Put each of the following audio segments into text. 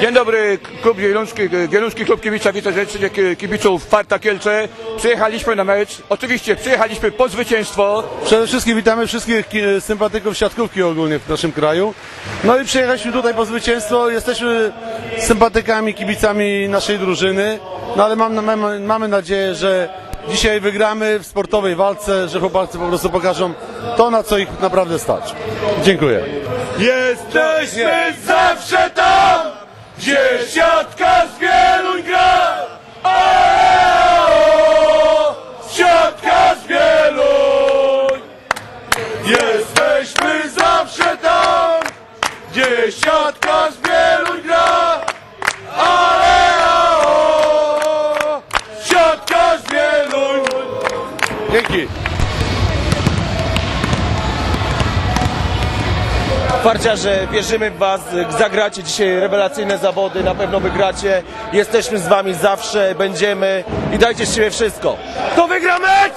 Dzień dobry, klub Wieluński, Wieluński Klub Kibica wita serdecznie ki- kibiców Farta Kielce. Przyjechaliśmy na mecz, oczywiście przyjechaliśmy po zwycięstwo. Przede wszystkim witamy wszystkich ki- sympatyków siatkówki ogólnie w naszym kraju. No i przyjechaliśmy tutaj po zwycięstwo. Jesteśmy sympatykami, kibicami naszej drużyny. No ale mam, mamy, mamy nadzieję, że dzisiaj wygramy w sportowej walce, że chłopacy po prostu pokażą to, na co ich naprawdę stać. Dziękuję. Jesteśmy zawsze tam, gdzie siatka z Wieluń gra. Aeo, siatka z Wieluń. Jesteśmy zawsze tam, gdzie Farciarze, wierzymy w Was, zagracie dzisiaj rewelacyjne zawody, na pewno wygracie. Jesteśmy z Wami zawsze, będziemy i dajcie z siebie wszystko. Kto wygra mecz?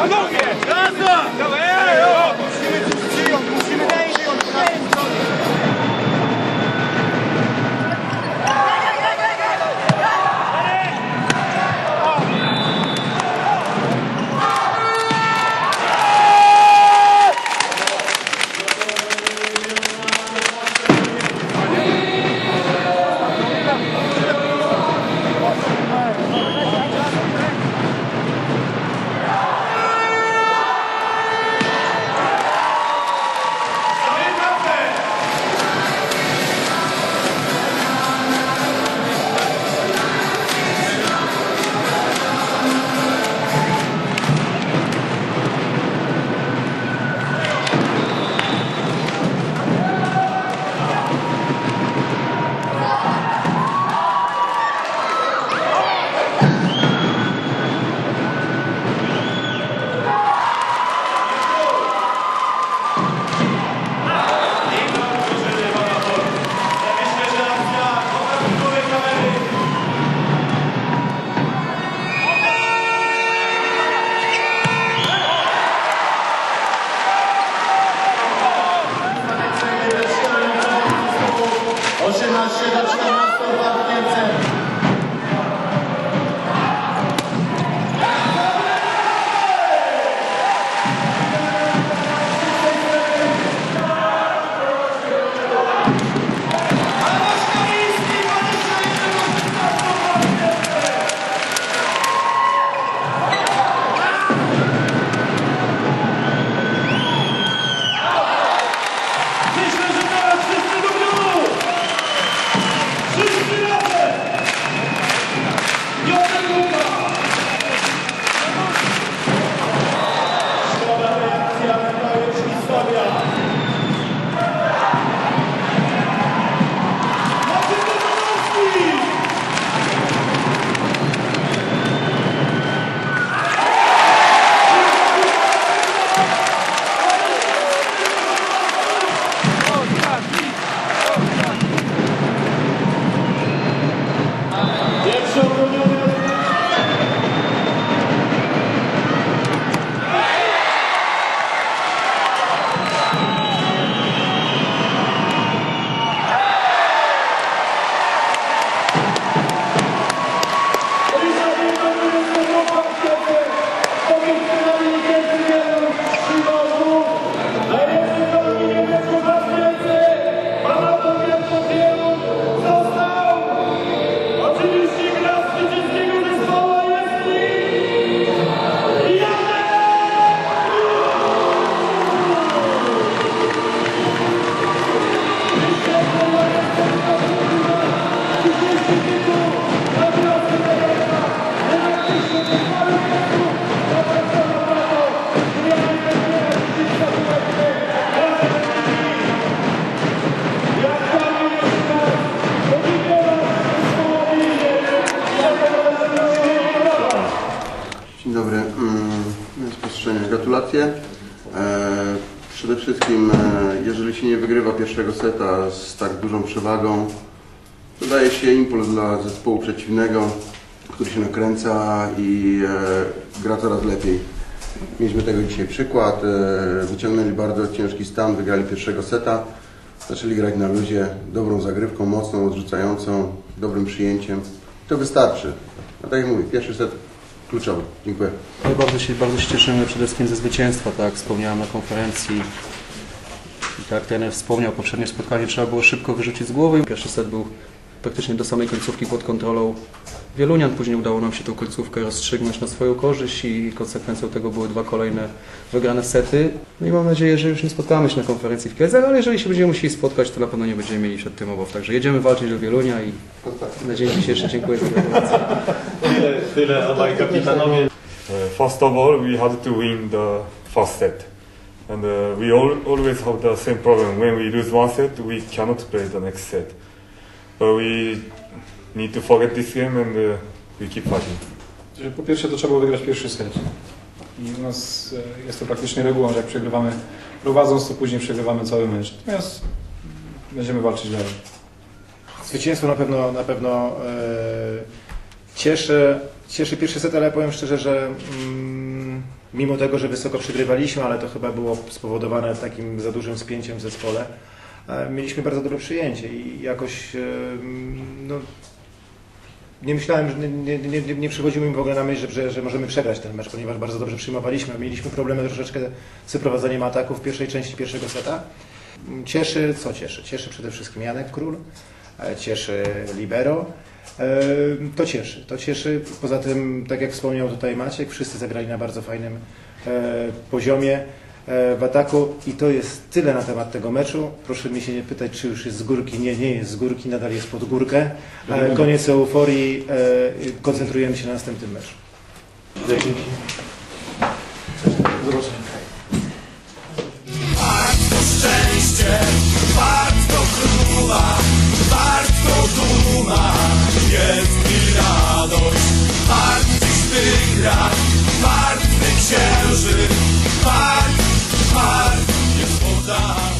Panowie! Musimy coś przyjąć, musimy coś przyjąć! Wszystkim, e, jeżeli się nie wygrywa pierwszego seta z tak dużą przewagą, to daje się impuls dla zespołu przeciwnego, który się nakręca i e, gra coraz lepiej. Mieliśmy tego dzisiaj przykład. E, wyciągnęli bardzo ciężki stan, wygrali pierwszego seta. Zaczęli grać na luzie, dobrą zagrywką, mocną, odrzucającą, dobrym przyjęciem. To wystarczy. A tak jak mówię, pierwszy set kluczowy. Dziękuję. Bardzo się, bardzo się cieszymy przede wszystkim ze zwycięstwa, tak jak wspomniałem na konferencji. I tak jak trener wspomniał, poprzednie spotkanie trzeba było szybko wyrzucić z głowy. Pierwszy set był praktycznie do samej końcówki pod kontrolą Wielunian. Później udało nam się tą końcówkę rozstrzygnąć na swoją korzyść i konsekwencją tego były dwa kolejne wygrane sety. No i mam nadzieję, że już nie spotkamy się na konferencji w Kielcach, ale jeżeli się będziemy musieli spotkać, to na pewno nie będziemy mieli przed tym obaw. Także jedziemy walczyć do Wielunia i na dzień dzisiejszy dziękuję za gratulacje. Tyle obaj kapitanowie. First of all, we had to win the first set. And uh, we all, always have the same problem. When we lose one set, we cannot play the next set. But we need to forget this game and uh, we keep fighting. Po pierwsze to trzeba było wygrać pierwszy set. I u nas e, jest to praktycznie regułą, że jak przegrywamy prowadząc, to później przegrywamy cały mecz. Natomiast będziemy walczyć dalej. Zwycięstwo na pewno, na pewno e, cieszy, cieszy pierwszy set, ale powiem szczerze, że mm, mimo tego, że wysoko przegrywaliśmy, ale to chyba było spowodowane takim za dużym spięciem w zespole, e, mieliśmy bardzo dobre przyjęcie i jakoś e, no, nie myślałem, nie, nie, nie, przychodziło mi w ogóle na myśl, że, że, że możemy przegrać ten mecz, ponieważ bardzo dobrze przyjmowaliśmy. Mieliśmy problemy troszeczkę z wyprowadzeniem ataków w pierwszej części pierwszego seta. Cieszy, co cieszy? Cieszy przede wszystkim Janek Król, e, cieszy Libero. To cieszy, to cieszy. Poza tym, tak jak wspomniał tutaj Maciek, wszyscy zagrali na bardzo fajnym e, poziomie e, w ataku i to jest tyle na temat tego meczu. Proszę mi się nie pytać, czy już jest z górki. Nie, nie jest z górki, nadal jest pod górkę. E, koniec euforii, koncentrujemy się na następnym meczu. Dzięki. Zobaczmy. Bardzo szczęście, bardzo króla. Wartko duma. Jest mi radość Wart tych rad, wart księży. Wart, wart jest woda.